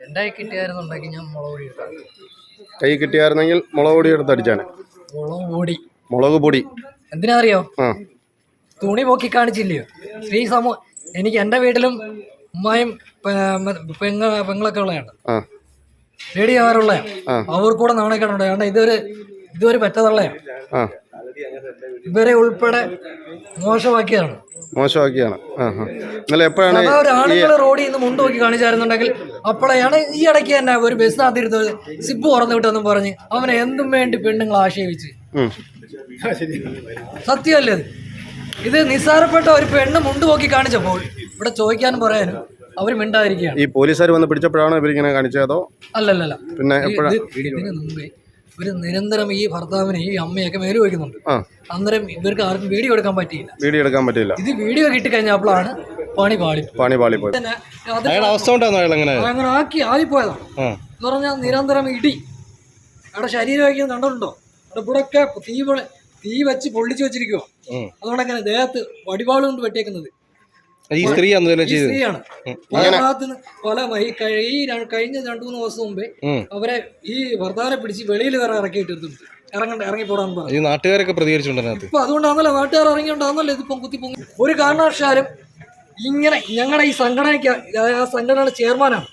കൈ കിട്ടിയായിരുന്നുണ്ടെങ്കിൽ ഞാൻ മുളക് പൊടി ഇട്ടാൽ കൈ കിട്ടിയായിരുന്നെങ്കിൽ മുളക് പൊടി എടുത്ത് അടിച്ചാണ് മുളക് പൊടി. മുളക് പൊടി. എന്തിനാ അറിയോ ആ. തുണി പൊക്കി കാണിച്ചില്ലയോ? സ്ത്രീ സമൂഹം എനിക്ക് എന്റെ വീട്ടിലും ഉമ്മയും പെ- പെങ്ങ പെങ്ങളൊക്കെ ഉള്ളതാണ്. ആ. ആ. അവർക്കൂടെ നാണക്കേടുണ്ട്. കാരണം ഇതൊരു ഇതൊരു പെറ്റതള്ളയാണ്. ആ. ഇവരെ ഉൾപ്പെടെ മോശമാക്കിയതാണ്. മോശമാക്കിയാണ്. നിങ്ങൾ ഇന്നലെ എപ്പോഴാണ് ആണുങ്ങൾ റോഡിൽ നിന്ന് മുണ്ട് നോക്കി കാണിച്ചായിരുന്നുണ്ടെങ്കിൽ അപ്പോഴാണ് ഈ ഇടയ്ക്ക് തന്നെ ഒരു ബസ് ബസ്സിനകത്തിരുത്ത് സിബ് തുറന്നു വിട്ടെന്നും പറഞ്ഞ് അവനെ എന്തും വേണ്ടി പെണ്ണുങ്ങൾ ആക്ഷേപിച്ച്. സത്യമല്ലേ ഇത്? നിസ്സാരപ്പെട്ട ഒരു പെണ്ണ് മുണ്ട് നോക്കി കാണിച്ചപ്പോൾ ഇവിടെ ചോദിക്കാനും പറയാനും അവർ മിണ്ടാതിരിക്കുകയാണ്. ഈ പോലീസുകാർ വന്ന് പിടിച്ചപ്പോഴാണോ ഇവരിങ്ങനെ കാണിച്ചതോ അല്ലല്ലല്ല. പിന്നെ എപ്പോഴാ? ഒരു നിരന്തരം ഈ ഭർത്താവിനെ ഈ അമ്മയൊക്കെ മേലു വയ്ക്കുന്നുണ്ട്. അന്നേരം ഇവർക്ക് ആർക്കും വീഡിയോ എടുക്കാൻ പറ്റിയില്ല. വീഡിയോ എടുക്കാൻ പറ്റില്ല ഇത് വീഡിയോ കിട്ടി കഴിഞ്ഞപ്പോഴാണ് പണി പാളി പണി പാളി അവസ്ഥ അങ്ങനെ ആക്കി ആയിപ്പോയതാണ് എന്ന് പറഞ്ഞാൽ നിരന്തരം ഇടി. അവിടെ ശരീരം വയ്ക്കുന്നത് കണ്ടിട്ടുണ്ടോ? അവിടെ ഇവിടെയൊക്കെ തീ തീ വെച്ച് പൊള്ളിച്ചു വെച്ചിരിക്കുവോ. അതുകൊണ്ടങ്ങനെ ദേഹത്ത് വടിപാളുകൊണ്ട് വെട്ടിയേക്കുന്നത്. ഈ സ്ത്രീയാണ്. പല പല ഈ കഴിഞ്ഞ രണ്ടു മൂന്ന് ദിവസം മുമ്പേ അവരെ ഈ ഭർത്താവിനെ പിടിച്ച് വെളിയിൽ വേറെ ഇറക്കിയിട്ടിട്ടുണ്ട് ഇറങ്ങണ്ട ഇറങ്ങിപ്പോടാന്ന് പറഞ്ഞു. ഈ നാട്ടുകാരൊക്കെ പ്രതികരിച്ചിട്ടുണ്ട് ഇപ്പൊ അതുകൊണ്ടാണല്ലോ നാട്ടുകാർ ഇറങ്ങിയുണ്ടാകുന്നല്ലോ ഇത് പൊങ്കുത്തി പൊങ്ങി. ഒരു കാരണവശാലും ഇങ്ങനെ ഞങ്ങളുടെ ഈ സംഘടനയ്ക്ക് ആ സംഘടനയുടെ ചെയർമാനാണ്.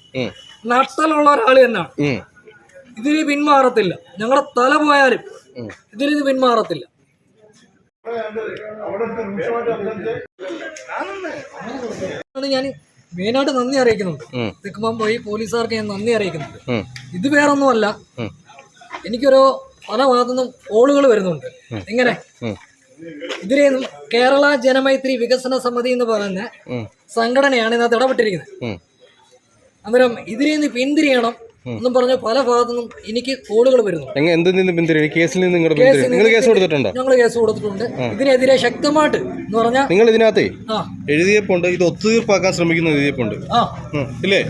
നട്ടലുള്ള ഒരാൾ തന്നെയാണ്. ഇതിൽ പിന്മാറത്തില്ല. ഞങ്ങളുടെ തല പോയാലും ഉം. ഇതിൽ ഇത് പിന്മാറത്തില്ല. ഞാൻ മെയിനായിട്ട് നന്ദി അറിയിക്കുന്നത്. തെക്കുമ്പം പോയി പോലീസുകാർക്ക് ഞാൻ നന്ദി അറിയിക്കുന്നുണ്ട്. ഇത് വേറൊന്നുമല്ല. എനിക്കൊരു പല ഭാഗത്തുനിന്നും കോളുകൾ വരുന്നുണ്ട്. എങ്ങനെ? ഇതിനെയൊന്നും കേരള ജനമൈത്രി വികസന സമിതി എന്ന് പറയുന്ന സംഘടനയാണ് ഇതിനകത്ത് ഇടപെട്ടിരിക്കുന്നത്. അന്നേരം ഇതിനെ നിന്ന് പിന്തിരിയണം. എന്നും പറഞ്ഞ പല ഭാഗത്തു നിന്നും എനിക്ക് കോളുകൾ വരുന്നു. എന്തിൽ നിന്ന് പിന്തിരി? കേസിൽ നിന്ന് നിങ്ങളുടെ നിങ്ങൾ കേസ് കൊടുത്തിട്ടുണ്ടോ? ഞങ്ങൾ കേസ് കൊടുത്തിട്ടുണ്ട്. ഇതിനെതിരെ ശക്തമായിട്ട് എന്ന് പറഞ്ഞാൽ നിങ്ങൾ ഇതിനകത്ത് എഴുതിയപ്പോണ്ട് ഇത് ഒത്തുതീർപ്പാക്കാൻ ശ്രമിക്കുന്ന എഴുതിയപ്പോണ്ട്. ഇല്ലേ?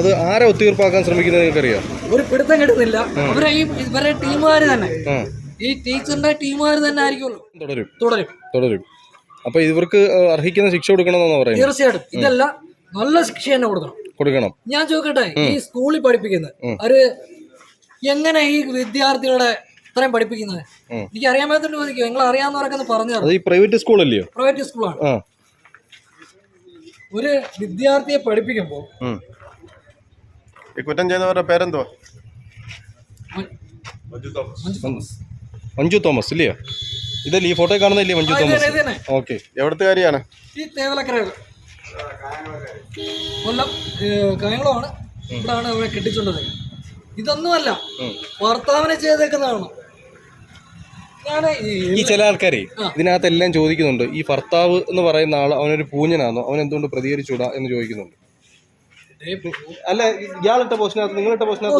അത് ആരെ ഒത്തുതീർപ്പാക്കാൻ ശ്രമിക്കുന്നത് നിങ്ങൾക്കറിയാം? ഒരു പിടുത്തം കിട്ടുന്നില്ല. അവരെ ഈ ഇവരുടെ ടീമുകാർ തന്നെ. ഈ ടീച്ചറിന്റെ ടീമുകാർ തന്നെ ആയിരിക്കുമല്ലോ. തുടരും. തുടരും. തുടരും. അപ്പൊ ഇവർക്ക് അർഹിക്കുന്ന ശിക്ഷ കൊടുക്കണമെന്നാണ് പറയുന്നത്? തീർച്ചയായിട്ടും. ഇതല്ല നല്ല ശിക്ഷ തന്നെ കൊടുക്കണം. കൊടുക്കണം. ഞാൻ ചോദിക്കട്ടെ ഈ സ്കൂളിൽ പഠിപ്പിക്കുന്നത് ഒരു എങ്ങനെ ഈ വിദ്യാർത്ഥികളെ ഇത്രയും പഠിപ്പിക്കുന്നത്? എനിക്ക് അറിയാൻ പറ്റുന്ന ചോദിക്കും. നിങ്ങൾ അറിയാവുന്നവരൊക്കെ ഒന്ന് പറഞ്ഞു അത് ഈ പ്രൈവറ്റ് സ്കൂളല്ലയോ പ്രൈവറ്റ് സ്കൂളാണ്. ഒരു വിദ്യാർത്ഥിയെ പഠിപ്പിക്കുമ്പോൾ കുറ്റം ചെയ്തവരുടെ പേരെന്തോ മഞ്ജു തോമസ്. ഇല്ലയോ? ഇതല്ലേ ഈ ഫോട്ടോ കാണുന്നില്ലേ മഞ്ജു തോമസ്? ഓക്കെ. എവിടുത്തെ കാര്യമാണ് ഈ തേവലക്കര കൊല്ലം കായംകുളമാണ്. ഇവിടാണ് അവരെ കെട്ടിച്ചുണ്ടത്. ഇതൊന്നുമല്ല വർത്താവന ചെയ്തേക്കുന്നതാണ് ഈ ചില ആൾക്കാരെ ഇതിനകത്ത് എല്ലാം ചോദിക്കുന്നുണ്ട്. ഈ ഭർത്താവ് എന്ന് പറയുന്ന ആൾ അവനൊരു പൂഞ്ഞനാണോ അവൻ എന്തുകൊണ്ട് പ്രതികരിച്ചൂടാ എന്ന് ചോദിക്കുന്നുണ്ട്. അല്ല ഇയാളിട്ട പോസ്റ്റിനകത്ത് നിങ്ങളിട്ട പോസ്റ്റിനകത്ത്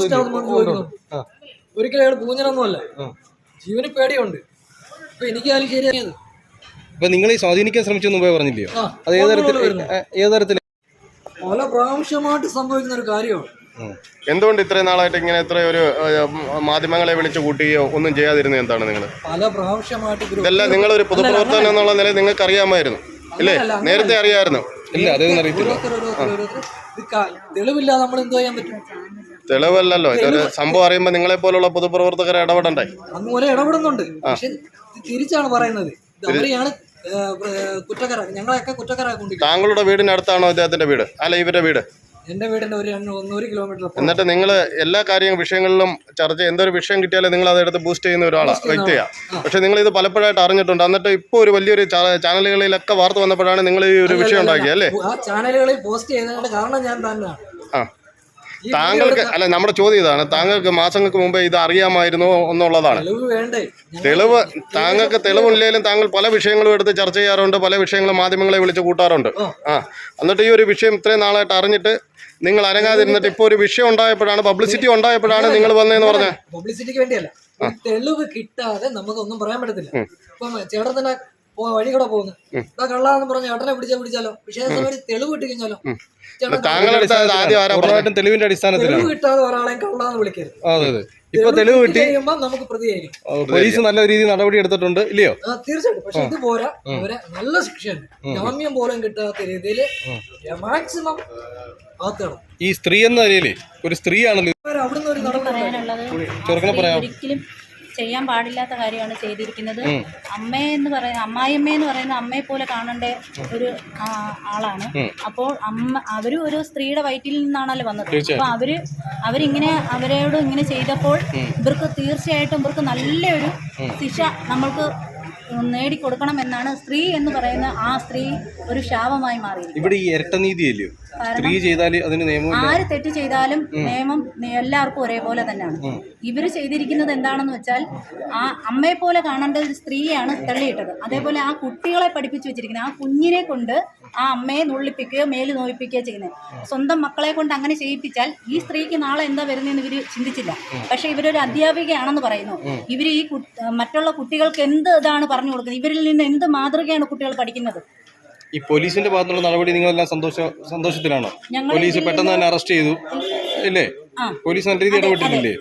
ഒരിക്കലും അയാൾ പൂഞ്ഞനൊന്നുമല്ല ജീവന് പേടിയുണ്ട്. അപ്പൊ എനിക്ക് ആരും ശരിയായത് അപ്പൊ നിങ്ങൾ ഈ സ്വാധീനിക്കാൻ ശ്രമിച്ചെന്ന് പോയി പറഞ്ഞില്ലയോ? അത് ഏതരത്തിൽ തരത്തിൽ വരുന്നു. തരത്തിൽ പല പ്രാവശ്യമായിട്ട് സംഭവിക്കുന്ന ഒരു കാര്യമാണ് എന്തുകൊണ്ട് ഇത്രയും നാളായിട്ട് ഇങ്ങനെ ഇത്ര ഒരു മാധ്യമങ്ങളെ വിളിച്ചു കൂട്ടുകയോ ഒന്നും ചെയ്യാതിരുന്നത് എന്താണ് നിങ്ങൾ പല പ്രാവശ്യമായിട്ട് ഇതെല്ലാം നിങ്ങൾ നിങ്ങളൊരു പൊതുപ്രവർത്തനം എന്നുള്ള നിലയിൽ നിങ്ങൾക്ക് അറിയാമായിരുന്നു ഇല്ലേ? നേരത്തെ അറിയാമായിരുന്നു. ഇല്ല അതൊന്നും അറിയത്തില്ല. നമ്മൾ എന്തോ ചെയ്യാൻ പറ്റും? തെളിവല്ലല്ലോ. ഇതൊരു സംഭവം അറിയുമ്പോൾ നിങ്ങളെ പോലുള്ള പൊതുപ്രവർത്തകരെ ഇടപെടണ്ടേ? അതുപോലെ പോലെ ഇടപെടുന്നുണ്ട് പക്ഷെ തിരിച്ചാണ് പറയുന്നത്. അവരെയാണ് കുറ്റക്കാര ഞങ്ങളെയൊക്കെ കുറ്റക്കാരാക്കൊണ്ടിരിക്കുന്നത് താങ്കളുടെ വീടിനടുത്താണോ ഇദ്ദേഹത്തിന്റെ വീട്? അല്ല ഇവരുടെ വീട്. എന്റെ വീടിന്റെ ഒരു ഒന്നൂറ് കിലോമീറ്റർ. എന്നിട്ട് നിങ്ങൾ എല്ലാ കാര്യ വിഷയങ്ങളിലും ചർച്ച എന്തൊരു വിഷയം കിട്ടിയാലും നിങ്ങൾ അതെടുത്ത് ബൂസ്റ്റ് ചെയ്യുന്ന ഒരാളാണ് വ്യക്തിയാ. പക്ഷെ നിങ്ങൾ ഇത് പലപ്പോഴായിട്ട് അറിഞ്ഞിട്ടുണ്ട്. എന്നിട്ട് ഇപ്പോൾ ഒരു വലിയൊരു ചാനലുകളിലൊക്കെ വാർത്ത വന്നപ്പോഴാണ് നിങ്ങൾ ഈ ഒരു വിഷയം ഉണ്ടാക്കിയത് അല്ലേ? ആ ചാനലുകളിൽ പോസ്റ്റ് ചെയ്യുന്നതിന്റെ കാരണം ഞാൻ തന്നെയാണ്. ആ. താങ്കൾക്ക് അല്ല നമ്മുടെ ചോദ്യം ഇതാണ്. താങ്കൾക്ക് മാസങ്ങൾക്ക് മുമ്പേ ഇത് അറിയാമായിരുന്നു എന്നുള്ളതാണ്. തെളിവ് താങ്കൾക്ക് തെളിവില്ലെങ്കിലും താങ്കൾ പല വിഷയങ്ങളും എടുത്ത് ചർച്ച ചെയ്യാറുണ്ട് പല വിഷയങ്ങളും മാധ്യമങ്ങളെ വിളിച്ച് കൂട്ടാറുണ്ട്. ആ. എന്നിട്ട് ഈ ഒരു വിഷയം ഇത്രയും നാളായിട്ട് അറിഞ്ഞിട്ട് നിങ്ങൾ അനങ്ങാതിരുന്നിട്ട് ഇപ്പോൾ ഒരു വിഷയം ഉണ്ടായപ്പോഴാണ് പബ്ലിസിറ്റി ഉണ്ടായപ്പോഴാണ് നിങ്ങൾ വന്നതെന്ന് പറഞ്ഞത്? പബ്ലിസിറ്റിക്ക് വേണ്ടിയല്ല. തെളിവ് കിട്ടാതെ നമുക്കൊന്നും പറയാൻ പറ്റത്തില്ല. ഇപ്പം ചേട്ടൻ തന്നെ വഴി കൂടെ പോകുന്നത് ഇതാ കള്ളാന്ന് പറഞ്ഞ ഏട്ടനെ പിടിച്ചാ പിടിച്ചാലോ? പക്ഷേ ആ സമയത്ത് തെളിവ് കിട്ടി കഴിഞ്ഞാലോ പൂർണമായിട്ടും തെളിവിന്റെ അടിസ്ഥാനത്തിൽ തെളിവ് കിട്ടാതെ ഒരാളെയും കള്ളാന്ന് വിളിക്കരുത്. അതെ അതെ. ഇപ്പൊ തെളിവ് കിട്ടി കഴിയുമ്പോ നമുക്ക് പ്രതിയായിരിക്കും പോലീസ് നല്ല രീതിയിൽ നടപടി എടുത്തിട്ടുണ്ട് ഇല്ലയോ? തീർച്ചയായിട്ടും. പക്ഷെ ഇത് പോരാ. ഇവരെ നല്ല ശിക്ഷയുണ്ട്. ജാമ്യം പോലും കിട്ടാത്ത രീതിയിൽ മാക്സിമം അകത്തിടണം ഈ സ്ത്രീ എന്ന നിലയിൽ ഒരു സ്ത്രീയാണല്ലോ അവിടുന്ന് ഒരു നടപടി പറയാനുള്ളത് ചെറുക്കനെ പറയാം. ഒരിക്കലും ചെയ്യാൻ പാടില്ലാത്ത കാര്യമാണ് ചെയ്തിരിക്കുന്നത്. അമ്മയെന്ന് പറയുന്ന അമ്മായിയമ്മയെന്ന് പറയുന്ന അമ്മയെ പോലെ കാണേണ്ട ഒരു ആളാണ്. അപ്പോൾ അമ്മ അവരും ഒരു സ്ത്രീയുടെ വയറ്റിൽ നിന്നാണല്ലോ വന്നത്. അപ്പോൾ അവർ അവരിങ്ങനെ അവരോട് ഇങ്ങനെ ചെയ്തപ്പോൾ ഇവർക്ക് തീർച്ചയായിട്ടും ഇവർക്ക് നല്ലൊരു ശിക്ഷ നമ്മൾക്ക് നേടിക്കൊടുക്കണം എന്നാണ് സ്ത്രീ എന്ന് പറയുന്ന ആ സ്ത്രീ ഒരു ശാപമായി ഇവിടെ ഈ നീതി സ്ത്രീ ചെയ്താൽ അതിന് നിയമം ആര് തെറ്റ് ചെയ്താലും നിയമം എല്ലാവർക്കും ഒരേപോലെ തന്നെയാണ്. ഇവർ ചെയ്തിരിക്കുന്നത് എന്താണെന്ന് വെച്ചാൽ ആ അമ്മയെ പോലെ കാണേണ്ട ഒരു സ്ത്രീയാണ് തള്ളിയിട്ടത്. അതേപോലെ ആ കുട്ടികളെ പഠിപ്പിച്ചു വെച്ചിരിക്കുന്നത് ആ കുഞ്ഞിനെ കൊണ്ട് ആ അമ്മയെ നുള്ളിപ്പിക്കുകയോ മേൽ നോയിപ്പിക്കുകയോ ചെയ്യുന്നത്. സ്വന്തം മക്കളെ കൊണ്ട് അങ്ങനെ ചെയ്യിപ്പിച്ചാൽ ഈ സ്ത്രീക്ക് നാളെ എന്താ വരുന്നതെന്ന് ഇവർ ചിന്തിച്ചില്ല. പക്ഷേ ഇവരൊരു അധ്യാപികയാണെന്ന് പറയുന്നു. ഇവർ ഈ മറ്റുള്ള കുട്ടികൾക്ക് എന്ത് ഇതാണ് പറഞ്ഞു കൊടുക്കുന്നത്? ഇവരിൽ നിന്ന് എന്ത് മാതൃകയാണ് കുട്ടികൾ പഠിക്കുന്നത്? ഈ പോലീസിന്റെ ഭാഗത്തുള്ള നടപടി നിങ്ങളെല്ലാം സന്തോഷ സന്തോഷത്തിലാണോ? പോലീസ് പെട്ടെന്ന് തന്നെ അറസ്റ്റ് ചെയ്തു. ഇല്ലേ? പോലീസ് നല്ല രീതിയിൽ ഇടപെട്ടിട്ടില്ലേ?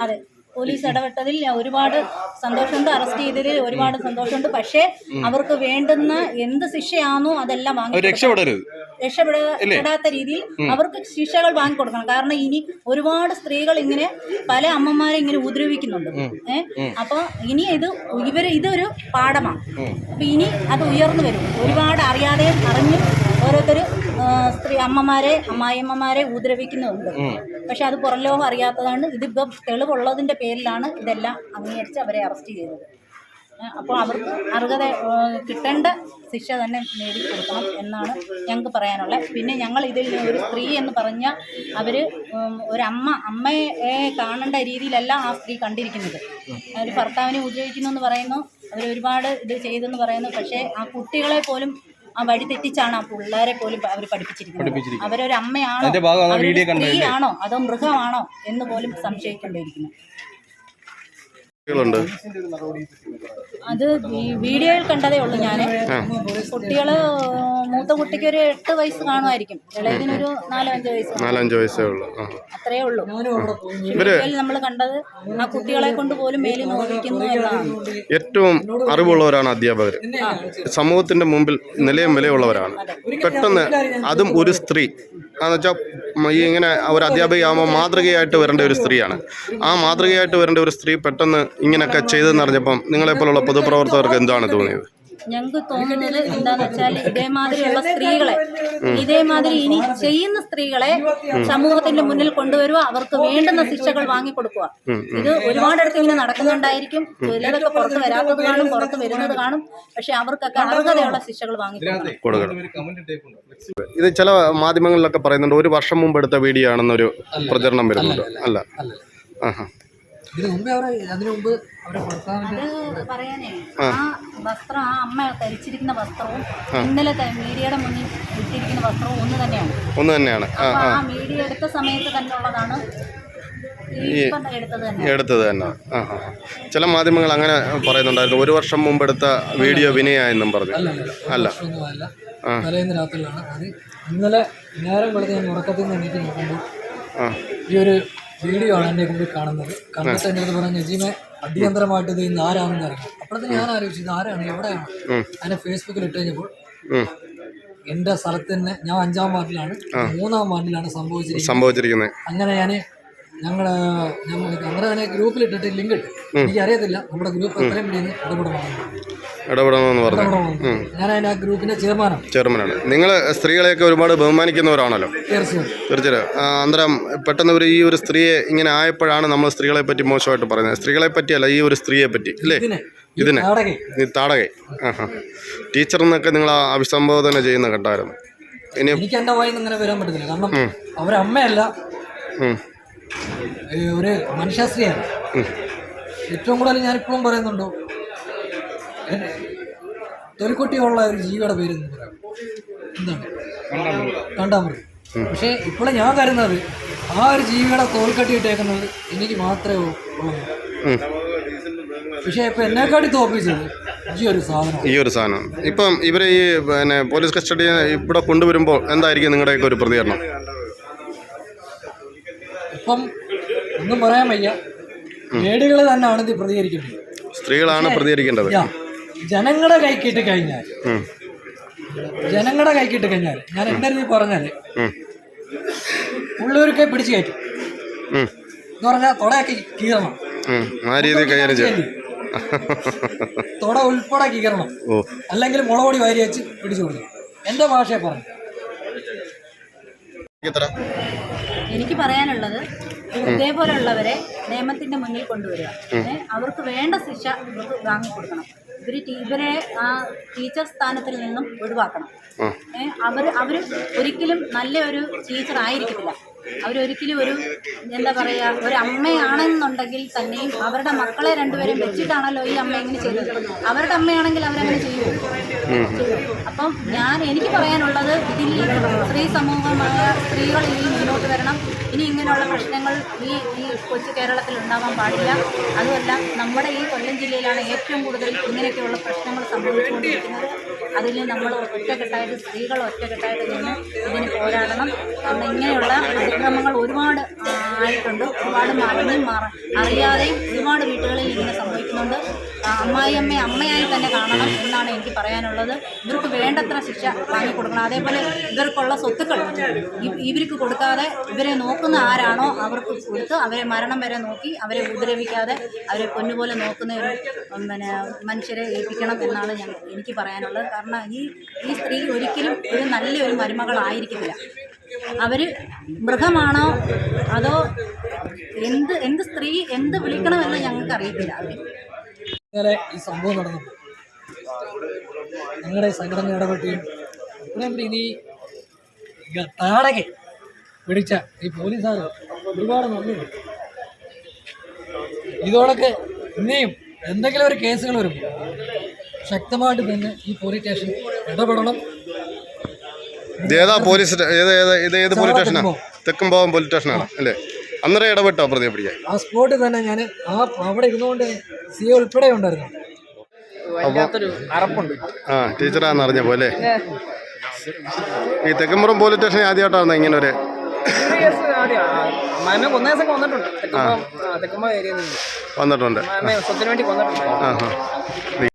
പോലീസ് ഇടപെട്ടതിൽ ഞാൻ ഒരുപാട് സന്തോഷമുണ്ട്. അറസ്റ്റ് ചെയ്തതിൽ ഒരുപാട് സന്തോഷമുണ്ട്. പക്ഷേ അവർക്ക് വേണ്ടുന്ന എന്ത് ശിക്ഷയാണോ അതെല്ലാം വാങ്ങി രക്ഷപ്പെടരുത്. രക്ഷപ്പെടാത്ത രീതിയിൽ അവർക്ക് ശിക്ഷകൾ വാങ്ങിക്കൊടുക്കണം കാരണം ഇനി ഒരുപാട് സ്ത്രീകൾ ഇങ്ങനെ പല അമ്മമാരെ ഇങ്ങനെ ഉപദ്രവിക്കുന്നുണ്ട്. ഏഹ് അപ്പൊ ഇനി ഇത് ഇവർ ഇതൊരു പാഠമാണ്. അപ്പൊ ഇനി അത് ഉയർന്നു വരും. ഒരുപാട് അറിയാതെ അറിഞ്ഞും ഓരോരുത്തർ സ്ത്രീ അമ്മമാരെ അമ്മായിയമ്മമാരെ ഉപദ്രവിക്കുന്നുണ്ട്. പക്ഷെ അത് പുറം ലോകം അറിയാത്തതാണ് ഇതിപ്പം തെളിവുള്ളതിന്റെ പേരിലാണ് ഇതെല്ലാം അംഗീകരിച്ച് അവരെ അറസ്റ്റ് ചെയ്തത്. അപ്പോൾ അവർക്ക് അർഹത കിട്ടേണ്ട ശിക്ഷ തന്നെ നേടിക്കൊടുക്കണം എന്നാണ് ഞങ്ങൾക്ക് പറയാനുള്ളത്. പിന്നെ ഞങ്ങൾ ഇതിൽ ഒരു സ്ത്രീ എന്ന് പറഞ്ഞാൽ അവർ ഒരമ്മ അമ്മയെ കാണേണ്ട രീതിയിലല്ല ആ സ്ത്രീ കണ്ടിരിക്കുന്നത്. അവർ ഭർത്താവിനെ ഉപയോഗിക്കുന്നു എന്ന് പറയുന്നു. അവർ ഒരുപാട് ഇത് ചെയ്തെന്ന് പറയുന്നു. പക്ഷേ ആ കുട്ടികളെ പോലും ആ വഴി തെറ്റിച്ചാണ് ആ പിള്ളേരെ പോലും അവർ പഠിപ്പിച്ചിരിക്കുന്നത്. അവരൊരു അമ്മയാണോ? സ്ത്രീയാണോ? അതോ മൃഗമാണോ? എന്ന് പോലും സംശയിക്കേണ്ടിയിരിക്കുന്നു. കുട്ടികളുണ്ട്. അത് വീഡിയോയിൽ കണ്ടതേ ഉള്ളൂ ഞാൻ കുട്ടികൾ മൂത്ത കുട്ടിക്ക് ഒരു എട്ട് വയസ്സ് കാണുമായിരിക്കും. ഇളയതിനൊരു നാലഞ്ച് വയസ്സ്. നാലഞ്ച് വയസ്സേ ഉള്ളൂ. അത്രേ ഉള്ളൂ. വീഡിയോയിൽ നമ്മൾ കണ്ടത് ആ കുട്ടികളെ കൊണ്ട് പോലും മേലിൽ നോക്കിക്കുന്നു എന്നാണ് ഏറ്റവും അറിവുള്ളവരാണ് അധ്യാപകർ സമൂഹത്തിന്റെ മുമ്പിൽ നിലയും വിലയുള്ളവരാണ്. പെട്ടെന്ന് അതും ഒരു സ്ത്രീ. എന്ന് വെച്ചാൽ ഈ ഇങ്ങനെ ഒരു അധ്യാപികയാകുമ്പോൾ മാതൃകയായിട്ട് വരേണ്ട ഒരു സ്ത്രീയാണ്. ആ മാതൃകയായിട്ട് വരേണ്ട ഒരു സ്ത്രീ പെട്ടെന്ന് ഇങ്ങനെയൊക്കെ ചെയ്തെന്നറിഞ്ഞപ്പം നിങ്ങളെപ്പോലുള്ള പൊതുപ്രവർത്തകർക്ക് എന്താണ് തോന്നിയത്? ഞങ്ങൾക്ക് തോന്നുന്നത് എന്താന്ന് വെച്ചാൽ ഇതേമാതിരിയുള്ള സ്ത്രീകളെ ഇതേമാതിരി ഇനി ചെയ്യുന്ന സ്ത്രീകളെ സമൂഹത്തിന്റെ മുന്നിൽ കൊണ്ടുവരുക അവർക്ക് വേണ്ടുന്ന ശിക്ഷകൾ വാങ്ങിക്കൊടുക്കുക. ഇത് ഒരുപാടിടത്ത് ഇങ്ങനെ നടക്കുന്നുണ്ടായിരിക്കും. ചിലതൊക്കെ പുറത്ത് വരാത്തത് കാണും പുറത്ത് വരുന്നത് കാണും. പക്ഷെ അവർക്കൊക്കെ അർഹതയുള്ള ശിക്ഷകൾ വാങ്ങിക്കൊടുക്കണം. ഇത് ചില മാധ്യമങ്ങളിലൊക്കെ പറയുന്നുണ്ട് ഒരു വർഷം മുമ്പ് എടുത്ത വീഡിയോ ആണെന്നൊരു പ്രചരണം വരുന്നുണ്ട്. അല്ല. അല്ല. ആഹാ. ഇതിനു മുമ്പേ അവരെ അതിനു മുമ്പ് അവരെ ഭർത്താവിന്റെ അത് പറയാനേ ആ. വസ്ത്രം ആ അമ്മ ധരിച്ചിരിക്കുന്ന വസ്ത്രവും ഇന്നലെ ത- മീഡിയയുടെ മുന്നിൽ ഇട്ടിരിക്കുന്ന വസ്ത്രവും ഒന്ന് തന്നെയാണ്. ഒന്ന് തന്നെയാണ്. ആ അപ്പൊ ആ. ആ മീഡിയ എടുത്ത സമയത്ത് തന്നെ ഉള്ളതാണ് ഈ ഇപ്പം എടുത്തത് തന്നെ. എടുത്തത് തന്നെ. ആ. ചില മാധ്യമങ്ങൾ അങ്ങനെ പറയുന്നുണ്ടായിരുന്നു. ഒരു വർഷം മുമ്പ് എടുത്ത വീഡിയോ വിനയ എന്നും പറഞ്ഞു. അല്ല അല്ല. അല്ല. ഒന്നുമല്ല ആ. തലേന്ന് രാത്രിയിലാണ്. അത് ഇന്നലെ നേരം വെളുത്ത് ഞാൻ ഉറക്കത്തിൽ നിന്ന് എണീറ്റ് നോക്കുമ്പോൾ ആ. ഈ ഒരു വീഡിയോ ആണ് എന്റെ മുമ്പിൽ കാണുന്നത്. കണ്ടിട്ട് എന്റെ അടുത്ത് പറഞ്ഞു നജീമെ അടിയന്തരമായിട്ട് ഇത് ഇന്ന് ആരാണെന്ന് അറിയാം. അപ്പോഴത്തെ ഞാൻ ആലോചിച്ചു ഇത് ആരാണ് എവിടെയാണ്? അതിനെ ഫേസ്ബുക്കിൽ ഇട്ട് കഴിഞ്ഞപ്പോൾ. എന്റെ സ്ഥലത്ത് തന്നെ ഞാൻ അഞ്ചാം വാർഡിലാണ് മൂന്നാം വാർഡിലാണ് സംഭവിച്ചിരിക്കുന്നത്. സംഭവിച്ചിരിക്കുന്നത്. അങ്ങനെ ഞാൻ ഞങ്ങൾ ഞങ്ങൾ ഞങ്ങളുടെ തന്നെ ഗ്രൂപ്പിൽ ഇട്ടിട്ട് ലിങ്ക് ഇട്ട്. എനിക്ക് അറിയത്തില്ല നമ്മുടെ ഗ്രൂപ്പ് എത്രയും പിടിയെന്ന് നിന്ന് ഇടപെടണമെന്ന്. പറഞ്ഞു. ഞാൻ അതിന് ആ ഗ്രൂപ്പിന്റെ ചെയർമാനാണ്. ചെയർമാനാണ്. നിങ്ങൾ സ്ത്രീകളെയൊക്കെ ഒരുപാട് ബഹുമാനിക്കുന്നവരാണല്ലോ? തീർച്ചയായും. തീർച്ചയായും. അന്നേരം പെട്ടെന്ന് ഒരു ഈ ഒരു സ്ത്രീയെ ഇങ്ങനെ ആയപ്പോഴാണ് നമ്മൾ സ്ത്രീകളെ പറ്റി മോശമായിട്ട് പറയുന്നത്. സ്ത്രീകളെ പറ്റിയല്ല ഈ ഒരു സ്ത്രീയെ പറ്റി അല്ലേ? ഇതിനെ താടക. ഈ താടകை. ആഹാ. ടീച്ചർ എന്നൊക്കെ നിങ്ങൾ അഭിസംബോധന ചെയ്യുന്ന കണ്ടായിരുന്നു. ഇനി എനിക്ക് എന്റെ വായിൽ നിന്ന് ഇങ്ങനെ വരാൻ പറ്റത്തില്ല. കാരണം അവരമ്മയല്ല. ഒരു മനഃശാസ്ത്രിയാണ് ഏറ്റവും കൂടുതൽ ഞാനിപ്പോഴും പറയുന്നുണ്ടോ തൊലിക്കൊട്ടിയുള്ള ഒരു ജീവിയുടെ പേര് എന്ന് പറയാം. എന്താണ്? കണ്ടാമൃഗം. പക്ഷേ ഇപ്പോഴും ഞാൻ കരുതുന്നത് ആ ഒരു ജീവിയുടെ തോൽക്കട്ടി ഇട്ടേക്കുന്നത് എനിക്ക് മാത്രമേ ഉള്ളൂ. പക്ഷേ ഇപ്പൊ എന്നെക്കാട്ടി തോപ്പിച്ചത് ഈ ഒരു സാധനം ഈ ഒരു സാധനം. ഇപ്പം ഇവരെ ഈ പിന്നെ പോലീസ് കസ്റ്റഡി ഇവിടെ കൊണ്ടുവരുമ്പോൾ എന്തായിരിക്കും നിങ്ങളുടെയൊക്കെ ഒരു പ്രതികരണം? ഇപ്പം ഒന്നും പറയാൻ വയ്യ. ഏടുകൾ തന്നെയാണ് ഇത് പ്രതികരിക്കുന്നത്. സ്ത്രീകളാണ് പ്രതികരിക്കേണ്ടത്. ജനങ്ങളെ ജനങ്ങളുടെ കൈക്കിട്ട് കഴിഞ്ഞാൽ ജനങ്ങളെ ജനങ്ങളുടെ കൈക്കിട്ട് കഴിഞ്ഞാൽ ഞാൻ എന്തായിരുന്നു രീതി പറഞ്ഞാൽ ഉം. ഉള്ളവരൊക്കെ പിടിച്ചു കയറ്റും. എന്ന് പറഞ്ഞാൽ തുടയൊക്കെ കീറണം. ആ രീതിയിൽ കൈകാര്യം ചെയ്യും. തുട ഉൾപ്പെടെ കീറണം. അല്ലെങ്കിൽ മുളകൊടി വാരി വെച്ച് പിടിച്ചു കൊടുക്കും. എന്റെ ഭാഷയെ പറഞ്ഞു. എനിക്ക് പറയാനുള്ളത് ഇതേപോലെയുള്ളവരെ നിയമത്തിന്റെ മുന്നിൽ കൊണ്ടുവരിക. അവർക്ക് വേണ്ട ശിക്ഷ ഇവർക്ക് വാങ്ങിക്കൊടുക്കണം. ഇവർ ഇവരെ ആ ടീച്ചർ സ്ഥാനത്തിൽ നിന്നും ഒഴിവാക്കണം. അവർ അവർ ഒരിക്കലും നല്ല ഒരു ടീച്ചർ ആയിരിക്കത്തില്ല അവരൊരിക്കലും ഒരു എന്താ പറയാ ഒരു അമ്മയാണെന്നുണ്ടെങ്കിൽ തന്നെയും അവരുടെ മക്കളെ രണ്ടുപേരും വെച്ചിട്ടാണല്ലോ ഈ അമ്മ എങ്ങനെ ചെയ്തത്. അവരുടെ അമ്മയാണെങ്കിൽ അവരങ്ങനെ ചെയ്യും. അപ്പം ഞാൻ എനിക്ക് പറയാനുള്ളത് ഇതിൽ സ്ത്രീ സമൂഹമായ സ്ത്രീകൾ ഇനി മുന്നോട്ട് വരണം. ഇനി ഇങ്ങനെയുള്ള പ്രശ്നങ്ങൾ ഈ ഈ കൊച്ചു കേരളത്തിൽ ഉണ്ടാവാൻ പാടില്ല. അതുമല്ല നമ്മുടെ ഈ കൊല്ലം ജില്ലയിലാണ് ഏറ്റവും കൂടുതൽ ഇങ്ങനെയൊക്കെയുള്ള പ്രശ്നങ്ങൾ സംഭവിച്ചുകൊണ്ടിരിക്കുന്നത്. അതിൽ നമ്മൾ ഒറ്റക്കെട്ടായിട്ട് സ്ത്രീകൾ ഒറ്റക്കെട്ടായിട്ട് നിന്ന് ഇതിന് പോരാടണം. കാരണം ഇങ്ങനെയുള്ള അതിക്രമങ്ങൾ ഒരുപാട് ആയിട്ടുണ്ട്. ഒരുപാട് മറിഞ്ഞും മാറ അറിയാതെയും ഒരുപാട് വീട്ടുകളിൽ ഇങ്ങനെ സംഭവിക്കുന്നുണ്ട്. അമ്മായിയമ്മയെ അമ്മയായി തന്നെ കാണണം എന്നാണ് എനിക്ക് പറയാനുള്ളത്. ഇവർക്ക് വേണ്ടത്ര ശിക്ഷ വാങ്ങിക്കൊടുക്കണം. അതേപോലെ ഇവർക്കുള്ള സ്വത്തുക്കൾ ഇവർക്ക് കൊടുക്കാതെ ഇവരെ നോക്കുന്ന ആരാണോ അവർക്ക് കൊടുത്ത് അവരെ മരണം വരെ നോക്കി അവരെ ഉപദ്രവിക്കാതെ അവരെ പൊന്നുപോലെ നോക്കുന്ന ഒരു പിന്നെ മനുഷ്യരെ ഏൽപ്പിക്കണം എന്നാണ് ഞാൻ എനിക്ക് പറയാനുള്ളത്. കാരണം ഈ ഈ സ്ത്രീ ഒരിക്കലും ഒരു നല്ലൊരു മരുമകളായിരിക്കത്തില്ല. അവർ മൃഗമാണോ അതോ എന്ത് എന്ത് സ്ത്രീ എന്ത് വിളിക്കണമെന്ന് ഞങ്ങൾക്ക് അറിയത്തില്ല. അവർ ഈ സംഭവം നടന്നു ഞങ്ങളുടെ സംഘടന ഇടപെട്ടുകയും ഇനി താടകെ പിടിച്ച ഈ പോലീസാണ്. ഒരുപാട് നന്ദിയുണ്ട് ഇതോടൊക്കെ ഇനിയും എന്തെങ്കിലും ഒരു കേസുകൾ വരും ശക്തമായിട്ട് തന്നെ ഈ പോലീസ് സ്റ്റേഷൻ ഇടപെടണം. ടീച്ചറാന്നറിഞ്ഞ ഏതാ പോലീസ് സ്റ്റേ- ഏത് ഏത് ഇത് ഏത് പോലീസ് സ്റ്റേഷനാണ് തെക്കുംപാവം പോലീസ് സ്റ്റേഷനാണ് അല്ലേ? അന്നേരം ഇടപെട്ടോ പ്രതിയെ പിടിക്കാൻ? ആ സ്പോട്ടിൽ തന്നെ ഞാൻ ആ അവിടെ ഇരുന്നുകൊണ്ട് സി എ ഉൾപ്പെടെ ഉണ്ടായിരുന്നു. വല്ലാത്തൊരു അറപ്പുണ്ട്. ആ ടീച്ചറാന്ന് അറിഞ്ഞ പോലെ ഈ തെക്കുംപുറം പോലീസ് സ്റ്റേഷൻ ആദ്യമായിട്ടാണ് ഇങ്ങനെ ഒരു കേസ് ആദ്യം അമ്മായിമ്മ കൊന്ന ദിവസമൊക്കെ വന്നിട്ടുണ്ട്. തെക്കുമ്പോ തെക്കുമ്പോ ഏരിയയിൽ നിന്ന് വന്നിട്ടുണ്ട്. സ്വത്തിന് വേണ്ടി കൊന്നിട്ടുണ്ട്